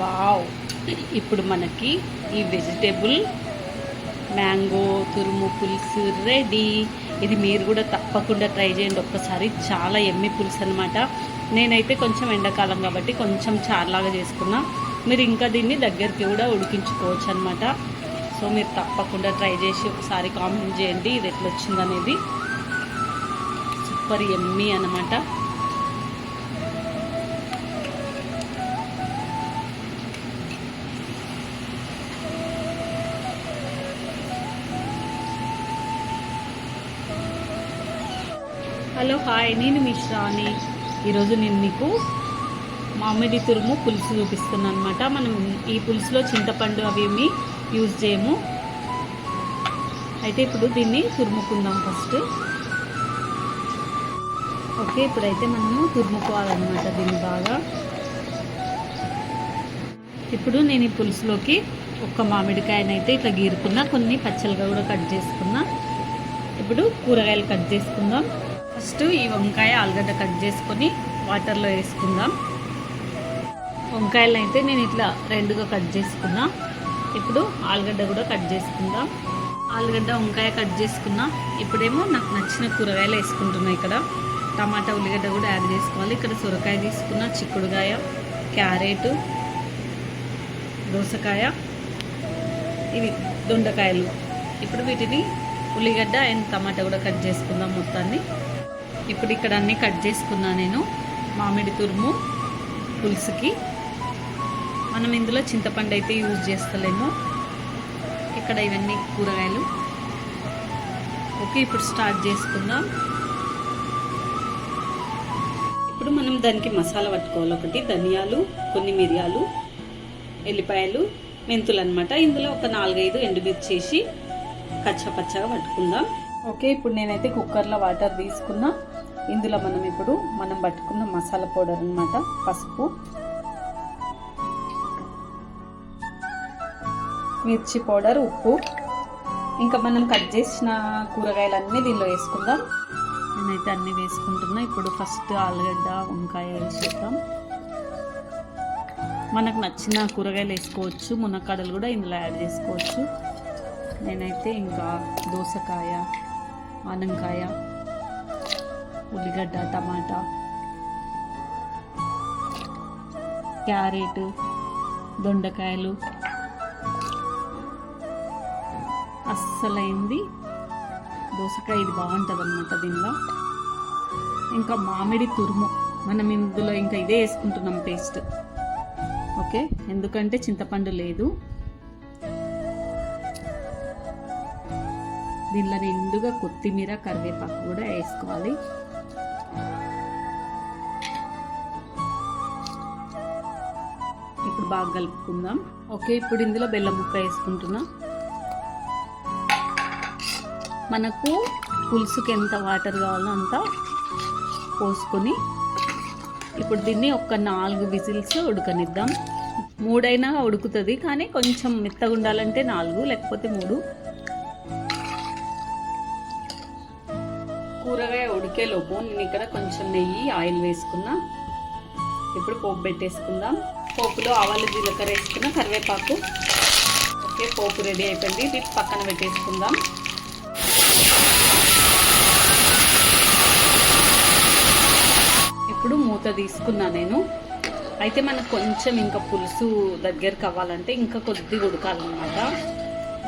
Wow. ఇప్పుడు మనకి ఈ వెజిటేబుల్ మ్యాంగో తురుము పులుసు రెడీ. ఇది మీరు కూడా తప్పకుండా ట్రై చేయండి. ఒక్కసారి చాలా ఎమ్మి పులుసు అనమాట నేనైతే కొంచెం ఎండాకాలం కాబట్టి కొంచెం చారులాగా చేసుకున్నా. మీరు ఇంకా దీన్ని దగ్గరికి కూడా ఉడికించుకోవచ్చు అనమాట సో మీరు తప్పకుండా ట్రై చేసి ఒకసారి కామెంట్ చేయండి. ఇది ఎట్లా వచ్చిందనేది. సూపర్ ఎమ్మి అనమాట హలో హాయ్. నేను మిశ్రాని ఈరోజు నేను మీకు మామిడి తురుము పులుసు చూపిస్తున్నాను అనమాట మనం ఈ పులుసులో చింతపండు అవి ఏమి యూజ్ చేయము. అయితే ఇప్పుడు దీన్ని తురుముకుందాం ఫస్ట్. ఓకే ఇప్పుడైతే మనము తురుముకోవాలన్నమాట దీన్ని బాగా. ఇప్పుడు నేను ఈ పులుసులోకి ఒక్క మామిడికాయనైతే ఇట్లా గీరుకున్నా కొన్ని పచ్చలుగా కూడా కట్ చేసుకున్నా. ఇప్పుడు కూరగాయలు కట్ చేసుకుందాం. ఫస్ట్ ఈ వంకాయ ఆలుగడ్డ కట్ చేసుకొని వాటర్లో వేసుకుందాం. వంకాయలు అయితే నేను ఇట్లా రెండుగా కట్ చేసుకున్నా. ఇప్పుడు ఆలుగడ్డ కూడా కట్ చేసుకుందాం. ఆలుగడ్డ వంకాయ కట్ చేసుకున్నా. ఇప్పుడేమో నాకు నచ్చిన కూరగాయలు వేసుకుంటున్నా ఇక్కడ. టమాటా ఉల్లిగడ్డ కూడా యాడ్ చేసుకోవాలి. ఇక్కడ సొరకాయ తీసుకున్న చిక్కుడుకాయ క్యారెట్ దోసకాయ. ఇవి దొండకాయలు. ఇప్పుడు వీటిని ఉల్లిగడ్డ అండ్ టమాటా కూడా కట్ చేసుకుందాం మొత్తాన్ని. ఇప్పుడు ఇక్కడ అన్నీ కట్ చేసుకున్నా నేను మామిడి తురుము పులుసుకి. మనం ఇందులో చింతపండు అయితే యూజ్ చేస్తలేము. ఇక్కడ ఇవన్నీ కూరగాయలు. ఓకే ఇప్పుడు స్టార్ట్ చేసుకుందాం. ఇప్పుడు మనం దానికి మసాలా పట్టుకోవాలి. ఒకటి ధనియాలు కొన్ని మిరియాలు ఎల్లిపాయలు మెంతులు అనమాట ఇందులో ఒక నాలుగైదు ఎండుమిర్చి చేసి కచ్చపచ్చగా పట్టుకుందాం. ఓకే ఇప్పుడు నేనైతే కుక్కర్లో వాటర్ తీసుకున్నా. ఇందులో మనం ఇప్పుడు మనం పట్టుకున్న మసాలా పౌడర్ అనమాట పసుపు మిర్చి పౌడర్ ఉప్పు. ఇంకా మనం కట్ చేసిన కూరగాయలన్నీ దీనిలో వేసుకుందాం. నేనైతే అన్నీ వేసుకుంటున్నా. ఇప్పుడు ఫస్ట్ ఆలుగడ్డ వంకాయ వేసేద్దాం. మనకు నచ్చిన కూరగాయలు వేసుకోవచ్చు. మునక్కాడలు కూడా ఇందులో యాడ్ చేసుకోవచ్చు. నేనైతే ఇంకా దోసకాయ ఆనంకాయ ఉల్లిగడ్డ టమాటా క్యారెట్ దొండకాయలు. అస్సలైంది. దోసకాయ ఇది బాగుంటుంది అనమాట దీనిలో. ఇంకా మామిడి తురుము. మనం ఇందులో ఇంకా ఇదే వేసుకుంటున్నాం పేస్ట్. ఓకే? ఎందుకంటే చింతపండు లేదు. దీనిలో నిండుగా కొత్తిమీర కరివేపాకు కూడా వేసుకోవాలి. ఇప్పుడు బాగా కలుపుకుందాం. ఓకే ఇప్పుడు ఇందులో బెల్లం ముక్క వేసుకుంటున్నా. మనకు పులుసుకి ఎంత వాటర్ కావాలో అంత పోసుకొని ఇప్పుడు దీన్ని ఒక నాలుగు విజిల్స్ ఉడకనిద్దాం. మూడైనా ఉడుకుతుంది కానీ కొంచెం మెత్తగా ఉండాలంటే నాలుగు లేకపోతే మూడు. కూరగాయ ఉడికేలోపు నేను ఇక్కడ కొంచెం నెయ్యి ఆయిల్ వేసుకున్నా. ఇప్పుడు పోపు పెట్టేసుకుందాం. పోపులో ఆవాలు జీలకర్ర వేసుకున్న కరివేపాకు. ఓకే పోపు రెడీ అయిపోయింది. ఇది పక్కన పెట్టేసుకుందాం. ఇప్పుడు మూత తీసుకున్నా నేను. అయితే మనకు కొంచెం ఇంకా పులుసు దగ్గరికి అవ్వాలంటే ఇంకా కొద్దిగా ఉడకాలన్నమాట.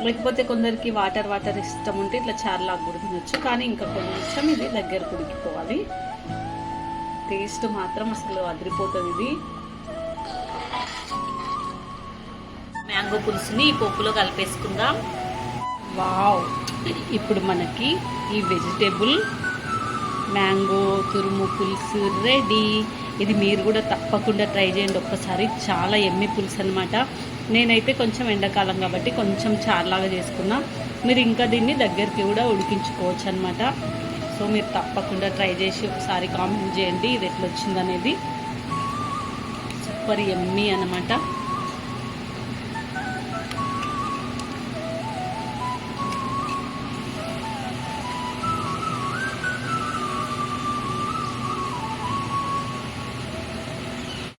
లేకపోతే కొందరికి వాటర్ వాటర్ ఇష్టం ఉంటే ఇట్లా చాలా ఉడికినచ్చు కానీ ఇంకా కొంచెం ఇది దగ్గరకు ఉడికిపోవాలి. టేస్ట్ మాత్రం అసలు అదిరిపోతుంది ఇది. మ్యాంగో పులుసుని ఈ పోపులో కలిపేసుకుందాం. వావ్. ఇప్పుడు మనకి ఈ వెజిటేబుల్ మ్యాంగో తురుము పులుసు రెడీ. ఇది మీరు కూడా తప్పకుండా ట్రై చేయండి. ఒక్కసారి చాలా ఎమ్మి పులుసు అనమాట నేనైతే కొంచెం ఎండాకాలం కాబట్టి కొంచెం చారులాగా చేసుకున్నా. మీరు ఇంకా దీన్ని దగ్గరికి కూడా ఉడికించుకోవచ్చు అనమాట సో మీరు తప్పకుండా ట్రై చేసి ఒకసారి కామెంట్ చేయండి. ఇది ఎట్లా వచ్చిందనేది సూపర్ ఎమ్మి అనమాట